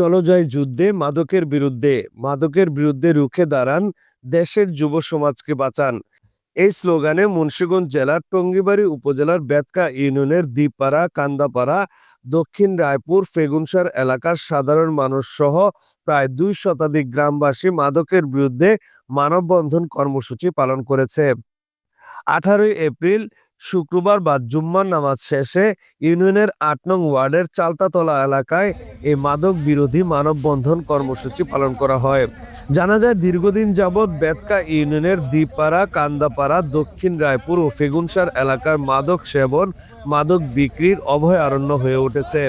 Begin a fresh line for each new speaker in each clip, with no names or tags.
চলো যাই যুদ্ধে মাদকের বিরুদ্ধে। মাদকের বিরুদ্ধে রুখে দাঁড়ান, দেশের যুব সমাজকে বাঁচান। এই স্লোগানে মুন্সীগঞ্জ জেলার টঙ্গিবাড়ি উপজেলার বেতকা ইউনিয়নের দ্বীপাড়া কান্দাপাড়া, দক্ষিণ রায়পুর, ফেগুনসার এলাকার সাধারণ মানুষ সহ প্রায় দুই শতাধিক গ্রামবাসী মাদকের বিরুদ্ধে মানববন্ধন কর্মসূচি পালন করেছে। আঠারোই এপ্রিল শুক্রবার বা জুম্মার নামাজ শেষে ইউনিয়নের আট নং ওয়ার্ডের চালতাতলা এলাকায় এই মাদক বিরোধী মানববন্ধন কর্মসূচি পালন করা হয়। জানা যায়, দীর্ঘদিন যাবৎ বেতকা ইউনিয়নের দ্বীপাড়া কান্দাপাড়া, দক্ষিণ রায়পুর ও ফেগুনসার এলাকার মাদক সেবন, মাদক বিক্রির অভয়ারণ্য হয়ে উঠেছে।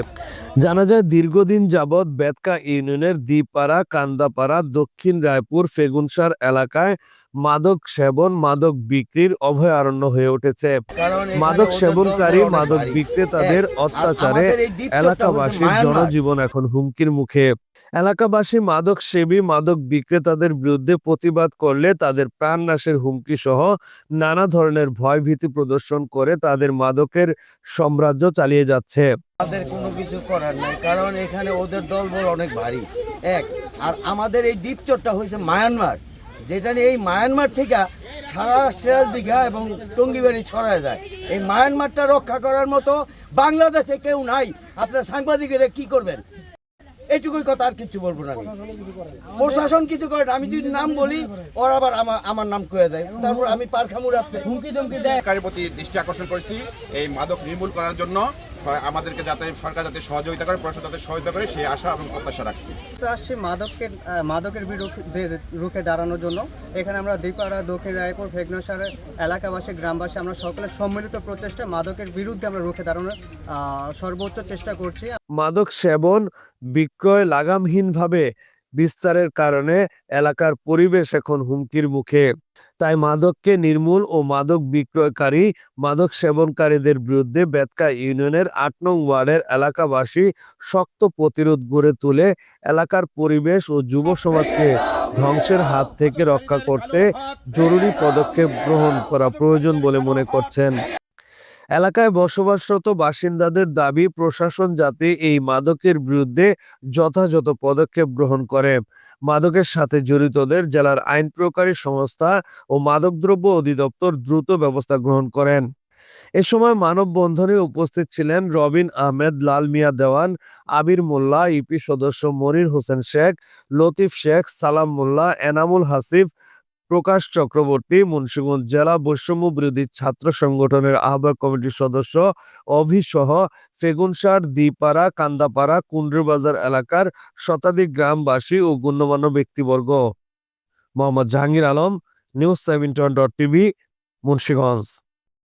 জানা যায়, দীর্ঘদিন যাবৎ বেতকা ইউনিয়নের দ্বীপাড়া কান্দাপাড়া, দক্ষিণ রায়পুর, ফেগুনসার এলাকায় মাদক সেবন, মাদক বিক্রির অভয়ারণ্য হয়ে উঠেছে। মাদক সেবনকারী মাদক বিক্রেতাদের অত্যাচারে
দ্বীপচরটা হচ্ছে
এলাকাবাসীর জনজীবন এখন হুমকির মুখে। এলাকাবাসী মাদক সেবী মাদক বিক্রেতাদের বিরুদ্ধে প্রতিবাদ করলে তাদের প্রাণনাশের হুমকি সহ নানা ধরনের ভয়ভীতি প্রদর্শন করে তাদের মাদকের সাম্রাজ্য চালিয়ে যাচ্ছে।
আমাদের কোনো কিছু করার নাই কারণ এখানে ওদের দলবল অনেক ভারী। এক আর আমাদের এই দ্বীপচরটা হয়েছে মায়ানমার। যেটা নিয়ে এই মায়ানমার থেকে সারা সিরাজ দীঘা এবং টঙ্গিবাড়ি ছড়ায় যায়। এই মায়ানমারটা রক্ষা করার মতো বাংলাদেশে কেউ নাই। আপনার সাংবাদিকেরা কি করবেন? এইটুকুই কথা আর কিছু বলব না আমি। প্রশাসন কিছু করে না আমি যদি নাম বলি ওরা আবার আমার আমার নাম কয়ে দেয়। তারপর আমি পার খামুর আপনি
সরকারের প্রতি দৃষ্টি আকর্ষণ করেছি এই মাদক নির্মূল করার জন্য। আমাদেরকে যাতে সরকার যাতে সহযোগিতা করে প্রশাসন যাতে সহযোগিতা করে সেই আশা এবং প্রত্যাশা রাখছি।
তো আসছি মাদকের আহ, মাদকের বিরুদ্ধে রুখে দাঁড়ানোর জন্য। এখানে আমরা দ্বীপাড়া দক্ষিণ রায়পুর ভেগনাসার এলাকাবাসী গ্রামবাসী আমরা সকলে সম্মিলিত প্রচেষ্টা মাদকের বিরুদ্ধে আমরা রুখে দাঁড়ানোর সর্বোচ্চ চেষ্টা করছি।
মাদক সেবন বিক্রয় লাগামহীনভাবে বিস্তারের কারণে এলাকার পরিবেশ এখন হুমকির মুখে। তাই মাদককে নির্মূল ও মাদক বিক্রয়কারী, মাদক সেবনকারীদের বিরুদ্ধে বেতকা ইউনিয়নের আট নং ওয়ার্ডের এলাকাবাসী শক্ত প্রতিরোধ গড়ে তুলে এলাকার পরিবেশ ও যুব সমাজকে ধ্বংসের হাত থেকে রক্ষা করতে জরুরি পদক্ষেপ গ্রহণ করা প্রয়োজন বলে মনে করছেন। এলাকায় বসবাসরত বাসিন্দাদের দাবি, প্রশাসন যাতে এই মাদকের বিরুদ্ধে যথাযথ পদক্ষেপ গ্রহণ করে। মাদকের সাথে জড়িতদের জেলার আইন প্রকারী সংস্থা ও মাদকদ্রব্য অধিদপ্তর দ্রুত ব্যবস্থা গ্রহণ করেন। এ সময় মানববন্ধনে উপস্থিত ছিলেন রবিন আহমেদ, লাল মিয়া দেওয়ান, আবির মোল্লা, ইপি সদস্য মনির হোসেন শেখ, লতিফ শেখ, সালাম মোল্লা, এনামুল হাসিফ প্রকাশ চক্রবর্তী মুন্সিগঞ্জ জেলা বৈষম্য বিরোধী ছাত্র সংগঠনের আহ্বায়ক কমিটির সদস্য অভিসহ ফেগুনসার দ্বীপাড়া কান্দাপাড়া, কুন্ড্রবাজার এলাকার শতাধিক গ্রামবাসী ও গণ্যমান্য ব্যক্তিবর্গ। Mohammad Jahangir Alam, news seven dot TV, Munshiganj.